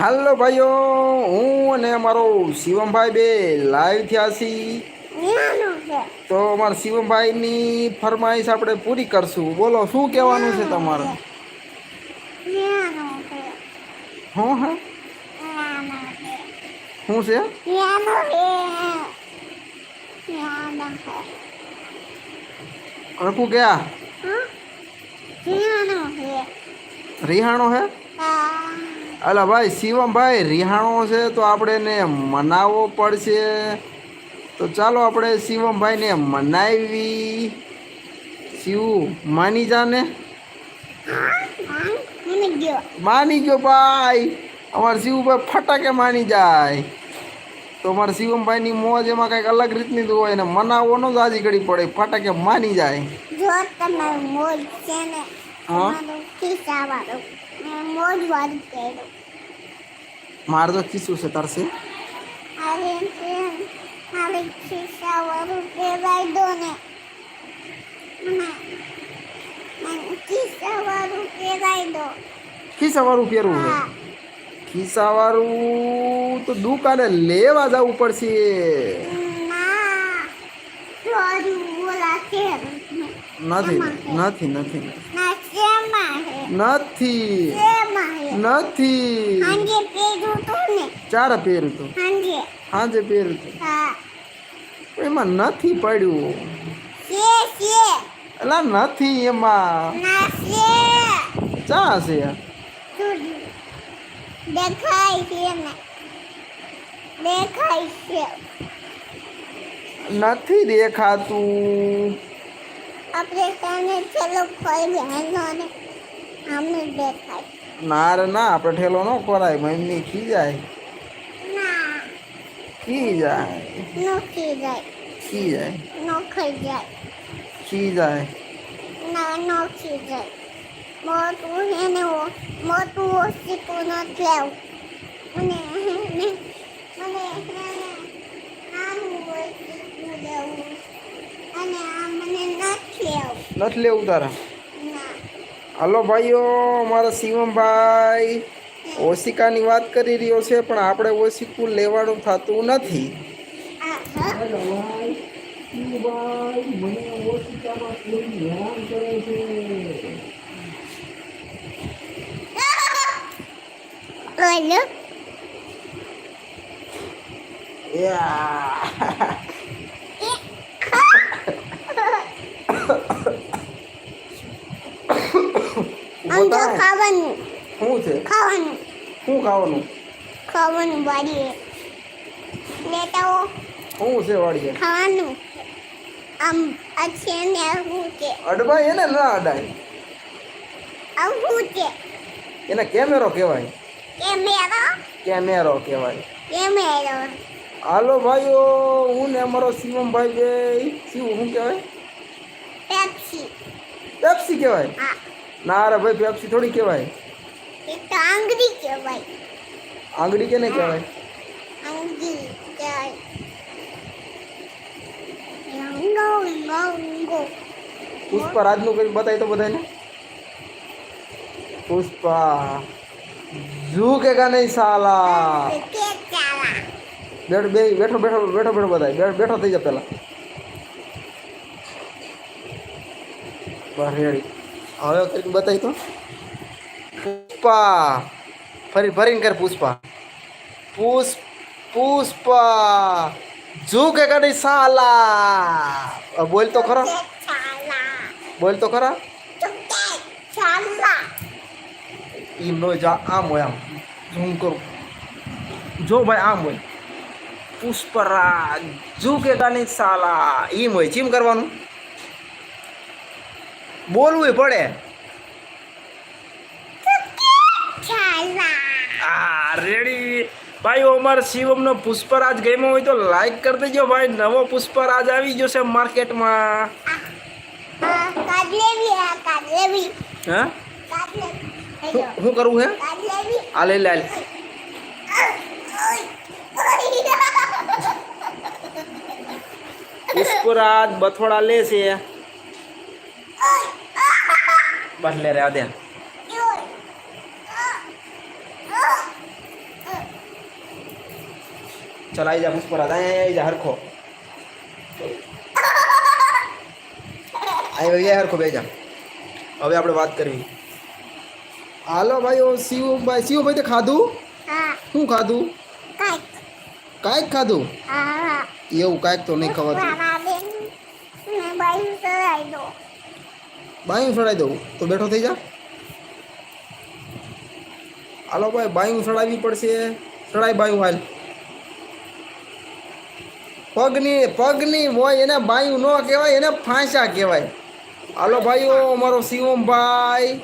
હાલો ભાઈઓ હું અને અમારો શિવમભાઈ બે લાઈવ થયા છીએ. છે. તો અમારા શિવમભાઈની ફરમાઈશ આપણે પૂરી કરશું. બોલો શું કહેવાનું છે તમારે? હું હા. શું છે? નાનું છે. રિહાણો હે? હા. અલા ભાઈ શિવમભાઈ રિહાણો છે તો આપણે એને મનાવવો પડશે. તો ચાલો આપણે શિવમભાઈને મનાવી. શિવ માની જાને મને ગયો ભાઈ. અમારા શિવભાઈ ફટાકે માની જાય. તો અમારા શિવમભાઈની મોજ એમાં કંઈક અલગ રીતની તો હોય ને મનાવવાનો જ આજી ઘડી પડે ફટાકે માની જાય. જો તમે મોજ છે ને હા? મોજ કર્યું મારે તો કિસ્સું છે મારે ખિસ્સાવાળું પહેરવું છે ખિસ્સાવાળું તો દુકાને લેવા જવું પડશે નથી નથી નથી નથી નથી ચારે પહેર્યું તું. સાંજે પહેર્યું તું. એમાં નથી પડ્યું. એલા નથી એમાં. ચા છે? દેખાય છે દેખાય છે. નથી દેખાતું. આપણે તને બહેનો ને અમને દેખાય. ના રે ના આપણે ઠેલો ન ખોરાય મમ્મી ખી જાય ખી જાય નો ખી જાય ખી જાય નો ખાઈ જાય ખી જાય ના નો ખી જાય મોટું એને મોટું ઓછીતું નથી આવું મને મને મને નાનું ઓછીતું લેવું અને આ મને નથી આવું નથી લેવું તારા હાલો ભાઈઓ અમારા શિવમભાઈ ઓશિકાની વાત કરી રહ્યો છે પણ આપણે ઓશિકું લેવાનું થતું નથી. ખાવાનું. શું છે? ખાવાનું. શું ખાવાનું? ખાવાનું વાળીએ નેતાઓ શું છે વાડીએ? ખાવાનું. આમ આ છે ને શું છે? અડવાય એને ના અડાય. આ શું છે? એને કેમેરો કહેવાય. કેમેરો? કેમેરો કહેવાય. કેમેરો. હાલો ભાઈઓ હું ને અમારો શિવમભાઈ બે શિવ શું કહેવાય? પેપ્સી. પેપ્સી કહેવાય? ના રે ભાઈ પેપ્સી થોડી કહેવાય. એ તો આંગળી કહેવાય. આંગળી કેને કહેવાય? આંગળી કહેવાય. પુષ્પા રાજનું કંઈક બતાય તો બધાને? પુષ્પા. ઝૂ કે કા નહીં સાલા? બેઠ બે બેઠો બેઠો બેઠો બેઠો બધાય. બેઠ થઈ જા પેલા હવે કંઈક બતાય તો? પુષ્પા. ફરી ફરીને કર પુષ્પા. પુષ્પ પુષ્પા. ઝૂ કે કા સાલા બોલ તો ખરો. બોલ તો ખરો. એમ નો જા આમ હોય આમ. ઝૂમ કરું. જો ભાઈ આમ હોય. પુષ્પરાજ જુ કે ગાની સાલા એમ હોય ચીમ કરવાનું? બોલવું પડે ચાલા આ રેડી ભાઈઓ અમારા શિવમનો પુષ્પરાજ ગમ્યો હોય તો લાઈક કરી દેજો ભાઈ. નવો પુષ્પરાજ આવી ગયો છે માર્કેટમાં આ કાદલેવી આ કાદલેવી હા? કાદલેવી શું શું કરવું હે? કાદલેવી આ લે લે લે. પુષ્પરાજ બથોડા લે છે. બસ લે રે આ દે. ચાલ આવી જા પુષ્પરાજ અહીંયા આવી જા હરખો આવી ગયા હરખો બે જા હવે આપણે વાત કરવી હાલો ભાઈઓ શિવભાઈ શિવભાઈ તે ખાધું હા શું ખાધું કાંઈક કાંઈક ખાધું હા એવું કાંઈક તો નહીં ખવાતું મારા બેન ને બાઈ સરાઈ દો બાયું સડાઈ દઉં તો બેઠો થઈ જા હાલો ભાઈ બાયું સડાવવી પડશે સડાઈ બાયું હાલ પગની પગની હોય એને બાયું ન કહેવાય એને ફાંસા કહેવાય. હાલો ભાઈઓ અમારો શિવમભાઈ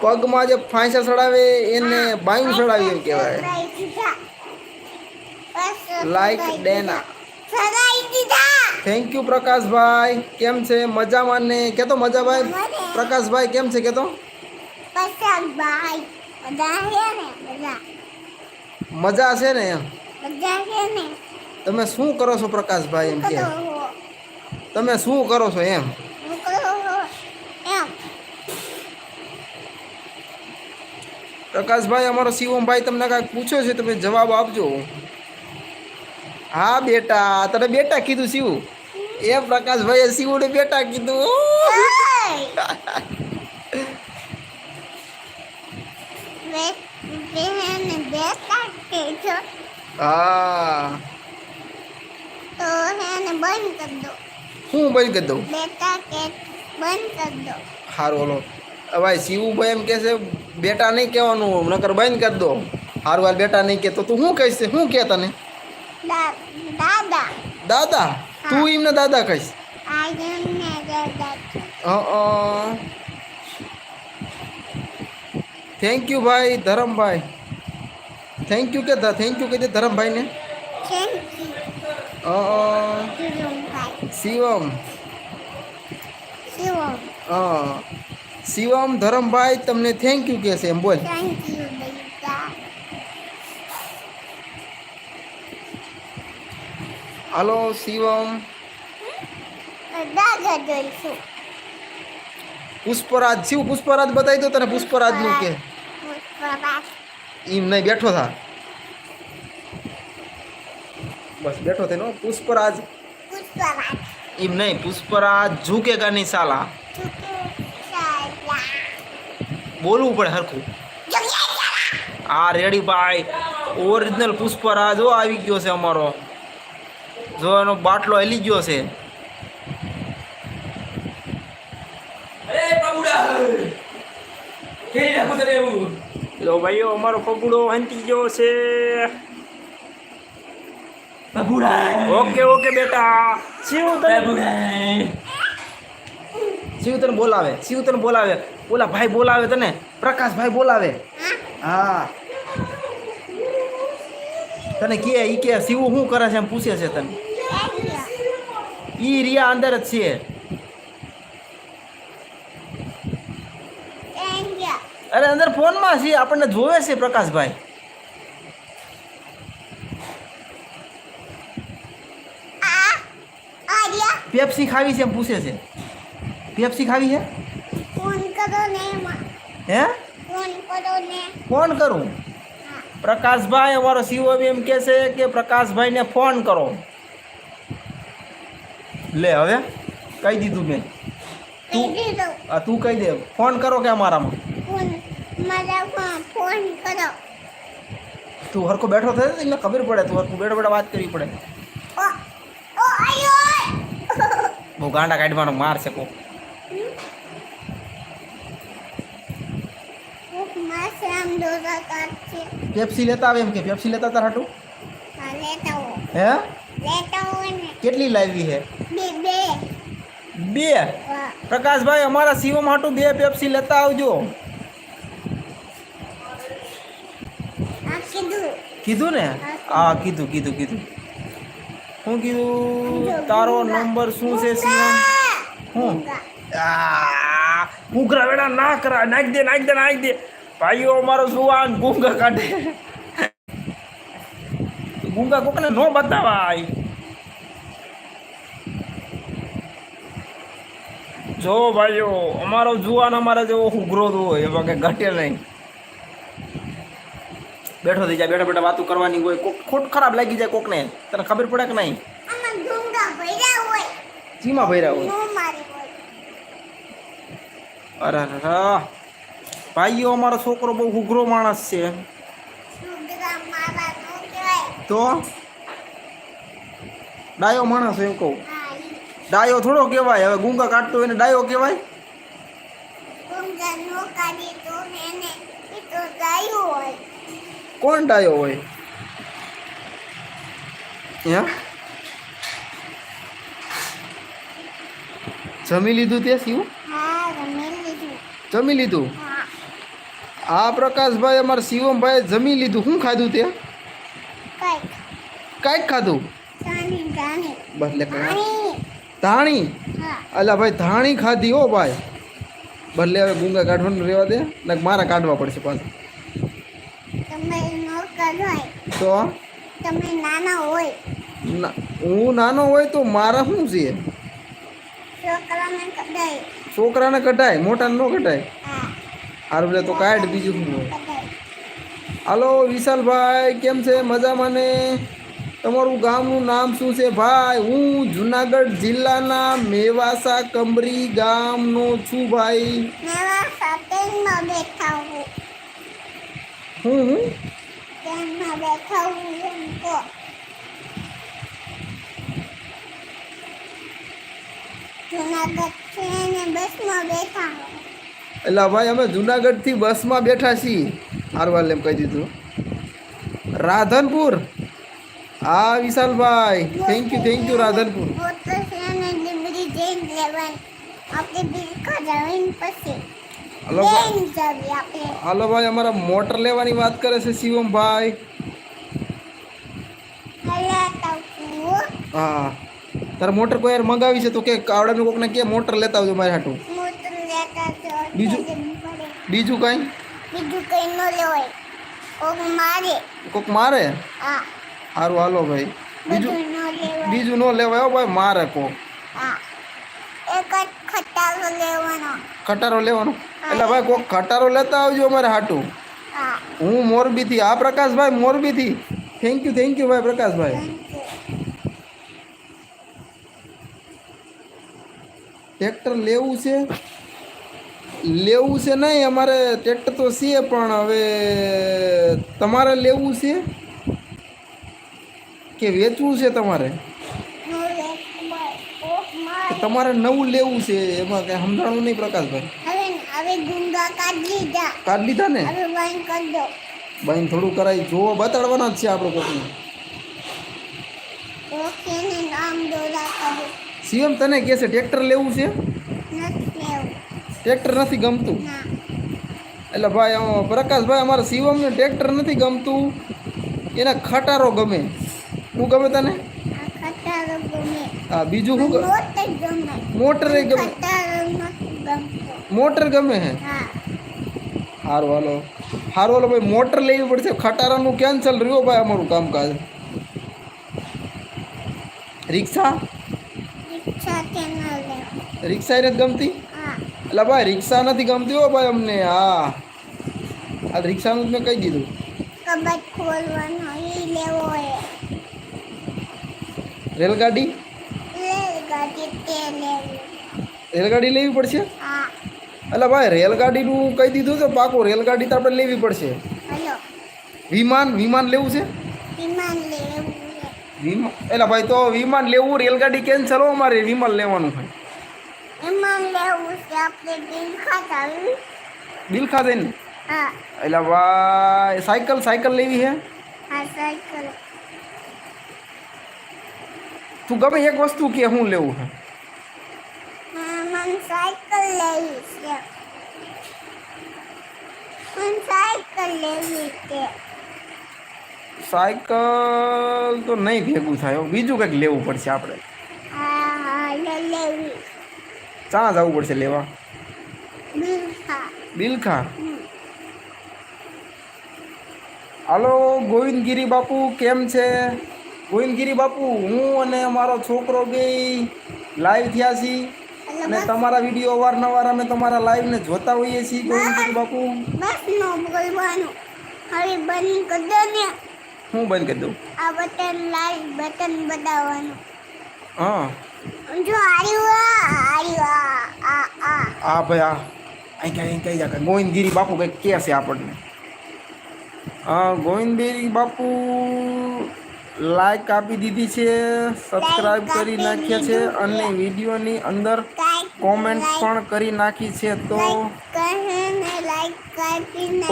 પગમાં જે ફાંસા ચડાવે એને બાયું ચડાવી એમ કહેવાય. લાઈક ડેના થેન્ક યુ પ્રકાશભાઈ. કેમ છે? મજામાં ને? કેતો મજાભાઈ? પ્રકાશભાઈ કેમ છે? કેતો? છે ને? મજા. છે ને? બધા છે ને? તમે શું કરો છો પ્રકાશભાઈ એમ કે? તમે શું કરો છો એમ? પ્રકાશભાઈ અમારો શિવમભાઈ તમને કાંઈક પૂછ્યો છે તમે જવાબ આપજો. હા બેટા તને બેટા કીધું શિવ? એ પ્રકાશભાઈએ શિવને બેટા કીધું. હા. એને બંધ કરી દો. શું બંધ કરી દઉં? બેટા કે બંધ કરી દો. સારું હલો. ભાઈ શિવુભાઈ એમ કહે છે બેટા નહીં કહેવાનું નકર બંધ કરી દો. હારું વાર બેટા નહીં કહેતો તું શું કહીશ? શું કહે તને? દા દાદા. દાદા? તું એમને દાદા કહીશ? આજે ને દાદા છે. થેન્ક યુ ભાઈ ધરમભાઈ. થેન્ક યુ કે થેન્ક યુ કહી દે ધરમભાઈને? Thank you, a, Shivam. Shivam, Shivam ધરમભાઈ તમને થેન્ક યુ કહે છે એમ બોલ. હાલો શિવમ. પુષ્પરાજ શિવ પુષ્પરાજ બતાવી દો તને પુષ્પરાજનું કે એમ નહીં બેઠો થા. બસ બેઠો થઈને પુષ્પરાજ. પુષ્પરાજ. એમ નહીં પુષ્પરાજ ઝૂકેગા નહીં સાલા બોલવું પડે હરખું. આ રેડી ભાઈ ઓરિજિનલ પુષ્પરાજ હો આવી ગયો છે અમારો. જો એનો બાટલો હલી ગયો છે. ભાઈઓ અમારો પગુડો હંતી ગયો છે. ઓકે ઓકે બેટા. શિવ તને શિવ તને બોલાવે શિવ તને બોલાવે. ઓલા ભાઈ બોલાવે તને પ્રકાશભાઈ બોલાવે. હા. હા તને કે ઈ કે શિવ શું કરે છે એમ પૂછે છે તને. ઈ રિયા અંદર જ છે. અરે અંદર ફોનમાં છે આપણને જોવે છે પ્રકાશભાઈ આ આર્યા પેપ્સી ખાવી છે એમ પૂછે છે. પેપ્સી ખાવી છે? હે? ફોન કરો પ્રકાશભાઈ અમારો સીઓ એમ કહે છે કે પ્રકાશભાઈને ફોન કરો. લે હવે કહી દીધું મેં. આ તું કહી દે. ફોન કરો કે અમારામાં? ફોન કરો. તું હરખો બેઠો થયો તો ખબર પડે તું હરખું બેઠો બેઠો વાત કરવી પડે. ઓ ઓ આયો. બહુ ગાંડા કાઢવાનો માર છે કો માસે આમ દોરા કાઢશે પેપ્સી લેતા આવે એમ કે પેપ્સી લેતા તાર હાટું હા લેતા હો હે લેતા હોય ને કેટલી લાવી છે બે બે બે વાહ પ્રકાશભાઈ અમારા સીઓ હાટું બે પેપ્સી લેતા આવજો આ કીધું કીધું ને હા કીધું કીધું કીધું શું કીધું? તારો નંબર શું છે સીએમ હું? આ વેડા ના કરા નાખ દે નાખ દે નાખ દે. ભાઈઓ અમારો સુવાન ગુંગા કાઢે. ગુંગા કોકને નો બતાવાય. જો ભાઈઓ અમારો જુવાન અમારા જેવો ઉઘરો હોય એમાં કે ઘટે નહીં. બેઠો થઈ જાય બેઠા બેઠા વાતો કરવાની હોય કોક ખોટ ખરાબ લાગી જાય કોકને. તને ખબર પડે કે નહીં? ચીમાં ભર્યા હોય? અરે અરે. ભાઈઓ અમારો છોકરો બહુ ઉઘરો માણસ છે. તો? ડાયો માણસ એમ કહું. ડાયો થોડો કહેવાય. હવે ગુંગા કાઢતો હોય ને ડાયો કહેવાય ડુંગરા નો કાઢી તો એને એ તો ગાયું હોય કોણ ડાયો હોય? હે? જમી લીધું તે શું હા રમી લીધું. જમી લીધું? હા. આ પ્રકાશભાઈ અમારા શિવમભાઈ જમી લીધું. શું ખાધું તે? કંઈક. ખાધું? જાણી જાણી બસ લે કાંઈ. જાણી ધાણી? અલા ભાઈ ધાણી ખાધી હો ભાઈ. ભલે હવે ગુંગા કાઢવાનું રહેવા દે. ને મારા કાઢવા પડશે પાછું. તો? તમે નાના હોય. હું નાનો હોય તો મારા શું છે? છોકરાને કદાય છોકરાને કઢાય મોટાને ન કઢાય? હારું લે તો કાઢ બીજું શું હોય. હાલો વિશાલભાઈ કેમ છે? મજામાં ને? તમારું ગામનું નામ શું છે? ભાઈ હું જુનાગઢ જિલ્લાના મેવાસા કમરી ગામનો છું ભાઈ. હું હું? ટ્રેનમાં બેઠાવું એમ કહો જુનાગઢ છે બસમાં બેઠા એટલે ભાઈ અમે જુનાગઢથી બસમાં બેઠા છીએ. હારવાલ એમ કહી દીધું. રાધનપુર? હા વિશાલભાઈ. Thank you thank you Radhanpur. આપણે પછી. હલો હાલો ભાઈ અમારા મોટર લેવાની વાત કરે છે શિવમભાઈ. ભાઈ હા. તારે મોટર કોઈ મંગાવી છે તો કે કાવડાનું કોકને કે મોટર લેતા આવજો મારે હાટું. બીજું? બીજું કાંઈ? બીજું કઈ ન લેવાય. કોક મારે. કોક મારે? હા. સારું હાલો ભાઈ. બીજું? બીજું ન લેવાય ભાઈ મારે કોક. હા. એક જ ખટારો લેવાનો. ખટારો લેવાનો. એટલે ભાઈ કોક ખટારો લેતા આવજો અમારે હાટું. હું. મોરબીથી આ પ્રકાશભાઈ મોરબીથી. થેન્ક યુ થેન્ક યુ ભાઈ પ્રકાશભાઈ. ટ્રેક્ટર લેવું છે? લેવું છે નહીં અમારે ટ્રેક્ટર તો છે પણ હવે તમારે લેવું છે? કે વેચવું છે તમારે નો લેવાય કોક તો મારે તમારે નવું લેવું છે એમાં કઈ સમજાણું નહીં પ્રકાશભાઈ હવે હવે ગુંગા કાઢી લીધા. કાઢ લીધા ને? હવે બંધ કરી દો. ભાઈ થોડું કરાય. જોવો બતાડવાના જ છે આપણે કોકને. ઓકે ને નામ દોરા કર્યું સીએમ તને કહે છે ટ્રેક્ટર લેવું છે? ટ્રેક્ટર નથી ગમતું. એટલે ભાઈ પ્રકાશભાઈ અમારે શિવમને ટ્રેક્ટર નથી ગમતું. એને ખટારો ગમે. શું ગમે તને? હા બીજું શું મોટર ગમે. મોટર ગમે. નથી હે? હા. સારું હાલો હારું હાલો ભાઈ મોટર લેવી પડશે. ખટારાનું કેન્સલ રહ્યો ભાઈ અમારું કામકાજ. રિક્ષા? રિક્ષા જ ગમતી? એટલે ભાઈ રિક્ષા નથી ગમતી હો ભાઈ અમને. હા. આ રિક્ષાનું જ મેં કહી દીધું. કબાટ ખોલવાનો લેવો રેલગાડી? રેલગાડી લેવી પડશે? એટલે ભાઈ રેલગાડીનું કહી દીધું છે પાકો રેલગાડી તો આપણે લેવી પડશે. વિમાન વિમાન લેવું છે? વિમાન લેવું એટલે ભાઈ તો વિમાન લેવું રેલગાડી કેન્સલ હો અમારે વિમાન લેવાનું ભાઈ વિમાન લેવું છે આપણે હા. એટલે ભાઈ સાયકલ સાયકલ લેવી છે? સાયકલ. તું ગમે એક વસ્તુ કે શું લેવું છે? હા, સાયકલ લેવી છે હું સાયકલ લેવી છે સાયકલ તો નહીં ભેગું થાય. બીજું કંઈક લેવું પડશે આપણે. ચાણા જવું પડશે લેવા? બિલ બિલખા? હાલો ગોવિંદગીરી બાપુ કેમ છે? ગોવિંદગીરી બાપુ હું અને મારો છોકરો બે લાઈવ થયા છીએ. અને તમારા વીડિયો અવારનવાર અમે તમારા લાઈવને જોતા હોઈએ છીએ ગોવિંદગીરી બાપુ. બસ નો બોલવાનું. હવે બંધ કરી દો ને. હું બંધ કરી દઉં? આ બટન લાઈવ બટન બતાવવાનું. હા. જો આર્યું આર્યું આ આ આ. ભાઈ આ અહીં કઈ અહીં કઈ જાય ગોવિંદગીરી બાપુ કંઈક કહે છે આપણને? હા ગોવિંદગીરી બાપુ લાઈક આપી દીધી છે સબસ્ક્રાઈબ કરી નાખ્યા છે અને વિડીયોની અંદર કોમેન્ટ પણ કરી નાખી છે તો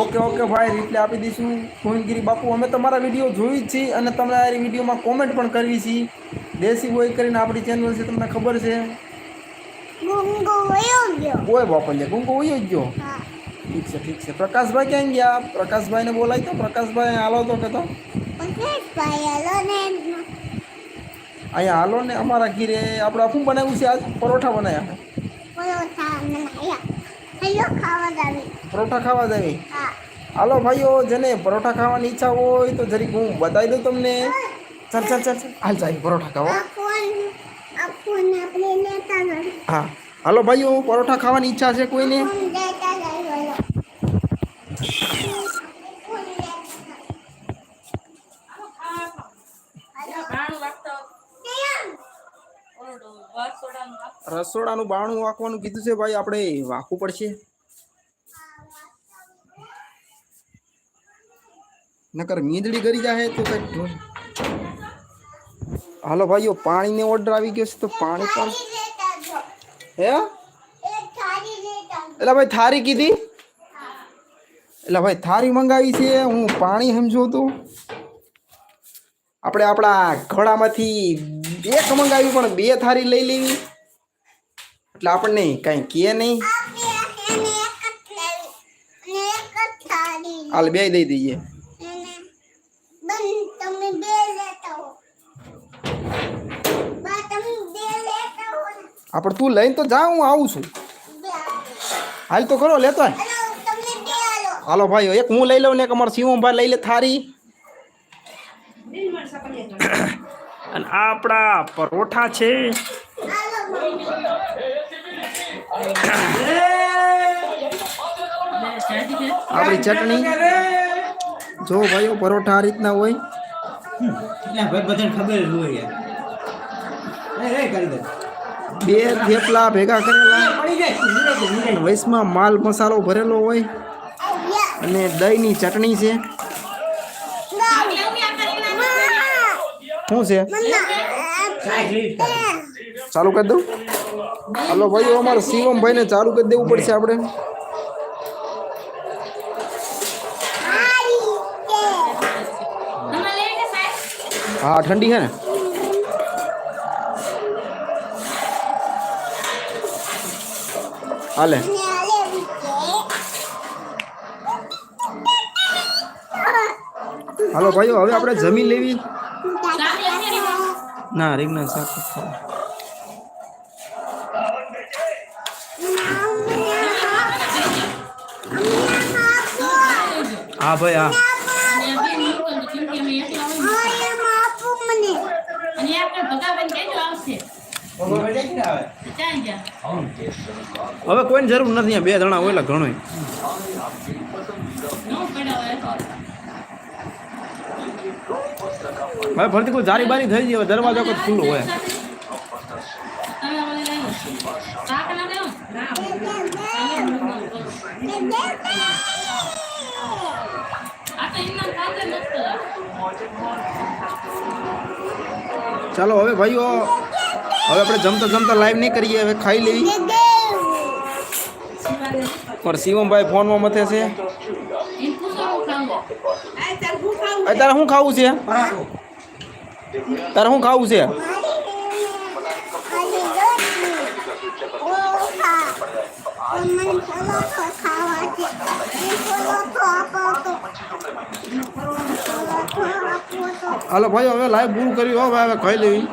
ઓકે ઓકે ભાઈ રિપ્લે આપી દઈશું. ગોવિંદગીરી બાપુ અમે તમારા વીડિયો જોઈ જ છીએ અને તમારી વિડીયોમાં કોમેન્ટ પણ કરવી છીએ દેશી બોય કરીને આપણી ચેનલ છે તમને ખબર છે. વયો ઓય બાપલ્યા ગુંગો જ ગયો. ઠીક છે ઠીક છે. પ્રકાશભાઈ ક્યાં ગયા? પ્રકાશભાઈને બોલાય તો? પ્રકાશભાઈ હાલો તો કે તો. પછી ભાઈ હાલો ને અહીંયા હાલો ને અમારા ઘીરે આપણે શું બનાવ્યું છે આજ, પરોઠા બનાવ્યા. પરોઠા ખાવા જાવી હાલો ભાઈઓ, જેને પરોઠા ખાવાની ઈચ્છા હોય તો જરીક હું બતાવી દઉં તમને. ચાલ ચાલ ચાલ. હાલ ચાલ પરોઠા ખાવા. હા. હાલો ભાઈઓ, પરોઠા ખાવાની ઈચ્છા છે કોઈને? રસોડાનું બાણું વાંકવાનું કીધું છે ભાઈ, આપણે વાંકવું પડશે નકર મીંદડી કરી જાય તો કઈ હાલો ભાઈઓ, પાણીને ઓર્ડર આવી ગયો છે તો પાણી પણ. હે. એટલે ભાઈ, થારી કીધી એટલે ભાઈ, થારી મંગાવી છે, હું પાણી સમજો તો આપણે આપણા ઘડામાંથી એક મંગાવી, પણ બે થારી લઈ લેવી એટલે આપણને કાંઈ કહે નહીં આપણે એને એક જ લેવી અને એક જ થાળી હાલ બે દઈ દઈએ એને બંધ તમે બે લેતા હો બા તમે બે લેતા હો ને. આપણે તું લઈને તો જા હું આવું છું બે આપો. હાલ તો ખરો લેતો આય. હાલો તમે બે હાલો હાલો ભાઈઓ એક હું લઈ લઉં ને એક અમારો શિવમભાઈ લઈ લે થારી અને આ આપણા પરોઠા છે હાલો મમ્મી આપણી ચટણી. જો ભાઈઓ પરોઠા આ રીતના હોય. એટલે ભાઈ બધાને ખબર જ હોય યાર. એ રે કરી દે. બે થેપલા ભેગા કરેલા. વૈસમાં માલ મસાલો ભરેલો હોય. અને દહીંની ચટણી છે. શું છે. ચાલુ કરી દઉં? હાલો ભાઈઓ અમારે શિવમ ભાઈને ચાલુ કરી દેવું પડશે આપણે. હા ઠંડી છે ને? હાલે. હાલો ભાઈઓ હવે આપણે જમીન લેવી. ના? રીંગના શાક ખાવું. હા ભાઈ હા. ઓગો વળે કે ના. આવે? હવે કોઈની જરૂર નથી બે જણા હોય એટલે ઘણું હવે ફરતી કોઈ જારી બારી થઈ ગઈ હવે દરવાજો કોઈ ખુલ્લો હોય. ચાલો હવે ભાઈઓ, હવે આપણે જમતા જમતા લાઈવ નહીં કરીએ, હવે ખાઈ લેવી પણ શિવમભાઈ ફોનમાં મથે છે. અત્યારે શું ખાવું છે. તારે શું ખાવું છે. હાલો ભાઈ હવે લાઈવ પૂરું કર્યું હવે હવે ખાઈ લેવી.